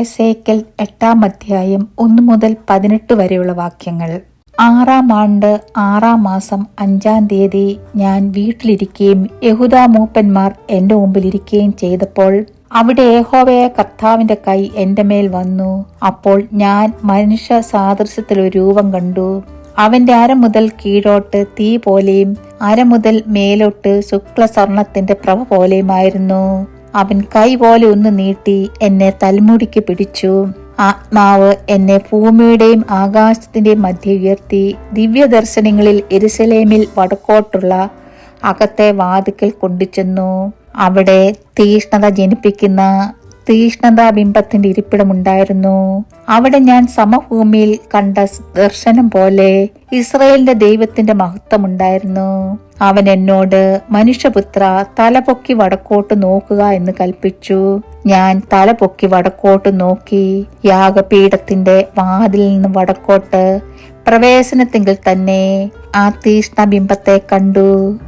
ഹെസേക്കൽ എട്ടാം അധ്യായം ഒന്ന് മുതൽ പതിനെട്ട് വരെയുള്ള വാക്യങ്ങൾ. ആറാം ആണ്ട് ആറാം മാസം അഞ്ചാം തീയതി ഞാൻ വീട്ടിലിരിക്കുകയും യഹുദ മൂപ്പന്മാർ എന്റെ മുമ്പിൽ ഇരിക്കുകയും ചെയ്തപ്പോൾ അവിടെ ഏഹോവയ കർത്താവിന്റെ കൈ എന്റെ മേൽ വന്നു. അപ്പോൾ ഞാൻ മനുഷ്യ സാദൃശ്യത്തിൽ ഒരു രൂപം കണ്ടു. അവന്റെ അര മുതൽ കീഴോട്ട് തീ പോലെയും അര മുതൽ മേലോട്ട് ശുക്ല സ്വർണത്തിന്റെ പ്രഭ പോലെയുമായിരുന്നു. അവൻ കൈ പോലെ ഒന്ന് നീട്ടി എന്നെ തൽമുടിക്ക് പിടിച്ചു. ആത്മാവ് എന്നെ ഭൂമിയുടെയും ആകാശത്തിന്റെയും മധ്യ ഉയർത്തി. ദിവ്യ ദർശനങ്ങളിൽ എരുസലേമിൽ വടക്കോട്ടുള്ള അകത്തെ വാതിക്കൽ കൊണ്ടുചെന്നു. അവിടെ തീഷ്ണത ജനിപ്പിക്കുന്ന തീഷ്ണതാ ബിംബത്തിന്റെ ഇരിപ്പിടമുണ്ടായിരുന്നു. അവിടെ ഞാൻ സമഭൂമിയിൽ കണ്ട ദർശനം പോലെ ഇസ്രയേലിന്റെ ദൈവത്തിന്റെ മഹത്വമുണ്ടായിരുന്നു. അവൻ എന്നോട് മനുഷ്യപുത്ര തലപൊക്കി വടക്കോട്ട് നോക്കുക എന്ന് കൽപ്പിച്ചു. ഞാൻ തലപൊക്കി വടക്കോട്ട് നോക്കി. യാഗപീഠത്തിന്റെ വാതിൽ നിന്ന് വടക്കോട്ട് പ്രവേശനത്തിങ്കിൽ തന്നെ ആ തീഷ്ണ ബിംബത്തെ കണ്ടു.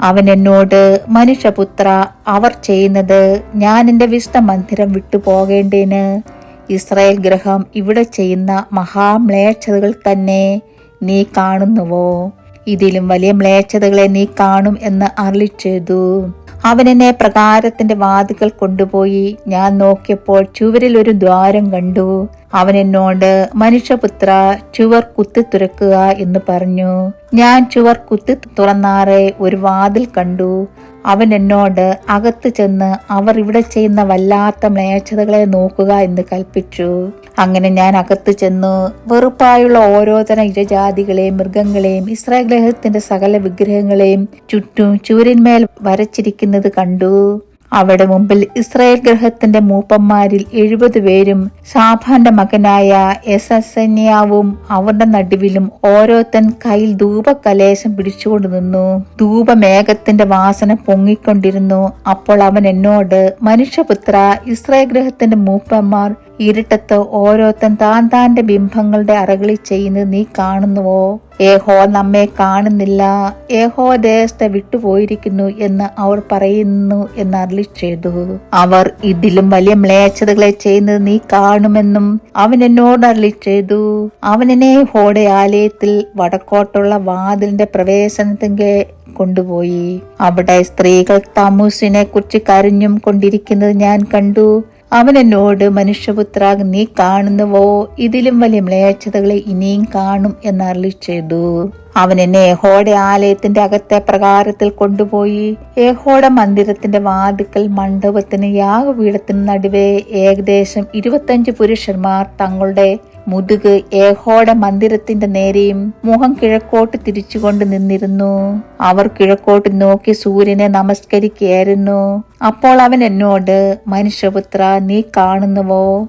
അവൻ എന്നോട് മനുഷ്യപുത്ര അവർ ചെയ്യുന്നത് ഞാൻ എന്റെ വിശുദ്ധ മന്ദിരം വിട്ടു പോകേണ്ടേന് ഇസ്രായേൽ ഗ്രഹം ഇവിടെ ചെയ്യുന്ന മഹാമ്ലേച്ഛതകൾ തന്നെ നീ കാണുന്നുവോ? ഇതിലും വലിയ മ്ലേച്ഛതകളെ നീ കാണും എന്ന് അരളി ചെയ്തു അവൻ എന്നെ പ്രകാരത്തിന്റെ വാതുക്കൾ കൊണ്ടുപോയി ഞാൻ നോക്കിയപ്പോൾ ചുവരിൽ ഒരു ദ്വാരം കണ്ടു. അവൻ എന്നോട് മനുഷ്യപുത്ര ചുവർ കുത്തി തുറക്കുക എന്ന് പറഞ്ഞു. ഞാൻ ചുവർ കുത്തി തുറന്നാറെ ഒരു വാതിൽ കണ്ടു. അവൻ എന്നോട് അകത്ത് ചെന്ന് അവർ ഇവിടെ ചെയ്യുന്ന വല്ലാത്ത മ്ലേച്ഛതകളെ നോക്കുക എന്ന് കൽപ്പിച്ചു. അങ്ങനെ ഞാൻ അകത്ത് ചെന്നു വെറുപ്പായുള്ള ഓരോതര ഇരജാതികളെയും മൃഗങ്ങളെയും ഇസ്രായേൽ ഗ്രഹത്തിന്റെ സകല വിഗ്രഹങ്ങളെയും ചുറ്റും ചൂരിന്മേൽ വരച്ചിരിക്കുന്നത് കണ്ടു. അവിടെ മുമ്പിൽ ഇസ്രായേൽ ഗ്രഹത്തിന്റെ മൂപ്പന്മാരിൽ എഴുപത് പേരും ഷാഫാന്റെ മകനായ എസസന്യാവും അവരുടെ നടുവിലും ഓരോരുത്തൻ കയ്യിൽ ധൂപകലേശം പിടിച്ചുകൊണ്ട് നിന്നു. ധൂപമേഘത്തിന്റെ വാസന പൊങ്ങിക്കൊണ്ടിരുന്നു. അപ്പോൾ അവൻ എന്നോട് മനുഷ്യപുത്ര ഇസ്രായേൽ ഗ്രഹത്തിന്റെ മൂപ്പന്മാർ ഇരുട്ടത്ത് ഓരോരുത്തൻ താൻ താന്റെ ബിംബങ്ങളുടെ അറകളിൽ ചെയ്യുന്നത് നീ കാണുന്നുവോ? ഏഹോ നമ്മെ കാണുന്നില്ല. ഏഹോ ദേശത്തെ വിട്ടുപോയിരിക്കുന്നു എന്ന് അവർ പറയുന്നു എന്ന് അരളി ചെയ്തു. അവർ ഇതിലും വലിയ മ്ലേച്ഛതകളെ ചെയ്യുന്നത് നീ കാണുമെന്നും അവൻ എന്നോട് അരളി ചെയ്തു. അവൻ എന്നെ ഹോടെ ആലയത്തിൽ വടക്കോട്ടുള്ള വാതിലിന്റെ പ്രവേശനത്തിന്റെ കൊണ്ടുപോയി. അവിടെ സ്ത്രീകൾ തമൂസിനെ കുറിച്ച് കരഞ്ഞും കൊണ്ടിരിക്കുന്നത് ഞാൻ കണ്ടു. അവൻ എന്നോട് മനുഷ്യപുത്ര നീ കാണുന്നുവോ? ഇതിലും വലിയ മ്ലേച്ഛതകളെ ഇനിയും കാണും എന്ന് അറി ചെയ്തു. അവൻ എന്നെ യഹോടെ ആലയത്തിന്റെ അകത്തെ പ്രകാരത്തിൽ കൊണ്ടുപോയി. യഹോടെ മന്ദിരത്തിന്റെ വാതിക്കൽ മണ്ഡപത്തിന് യാഗപീഠത്തിന് നടുവേ ഏകദേശം ഇരുപത്തഞ്ച് പുരുഷന്മാർ തങ്ങളുടെ മുതുക് ഏഹോടെ മന്ദിരത്തിന്റെ നേരെയും മുഖം കിഴക്കോട്ട് തിരിച്ചുകൊണ്ട് നിന്നിരുന്നു. അവർ കിഴക്കോട്ട് നോക്കി സൂര്യനെ നമസ്കരിക്കുകയായിരുന്നു. അപ്പോൾ അവൻ എന്നോട് മനുഷ്യപുത്ര നീ കാണുന്നുവോ?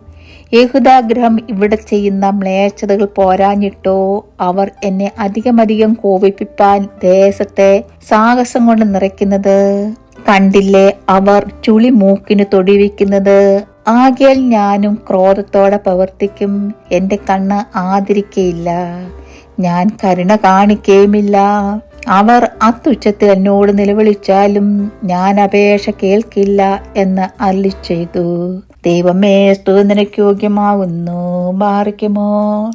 യഹുദാഗ്രഹം ഇവിടെ ചെയ്യുന്ന മ്ലേച്ഛതകൾ പോരാഞ്ഞിട്ടോ? അവർ എന്നെ അധികമധികം കോപിപ്പിപ്പാൻ ദേശത്തെ സാഹസം കൊണ്ട് നിറയ്ക്കുന്നത് കണ്ടില്ലേ? അവർ ചുളി മൂക്കിന് തൊടിവിക്കുന്നത് ആകയാൽ ഞാനും ക്രോധത്തോടെ പ്രവർത്തിക്കും. എന്റെ കണ്ണ് ആദരിക്കയില്ല. ഞാൻ കരുണ കാണിക്കുകയുമില്ല അവർ അത്തുച്ചത്തിൽ എന്നോട് നിലവിളിച്ചാലും ഞാൻ അപേക്ഷ കേൾക്കില്ല എന്ന് അല്ലി ചെയ്തു. ദൈവമേ സ്തുതി നിനക്ക് യോഗ്യമാകുന്നു. ബാറിക്കുമോ?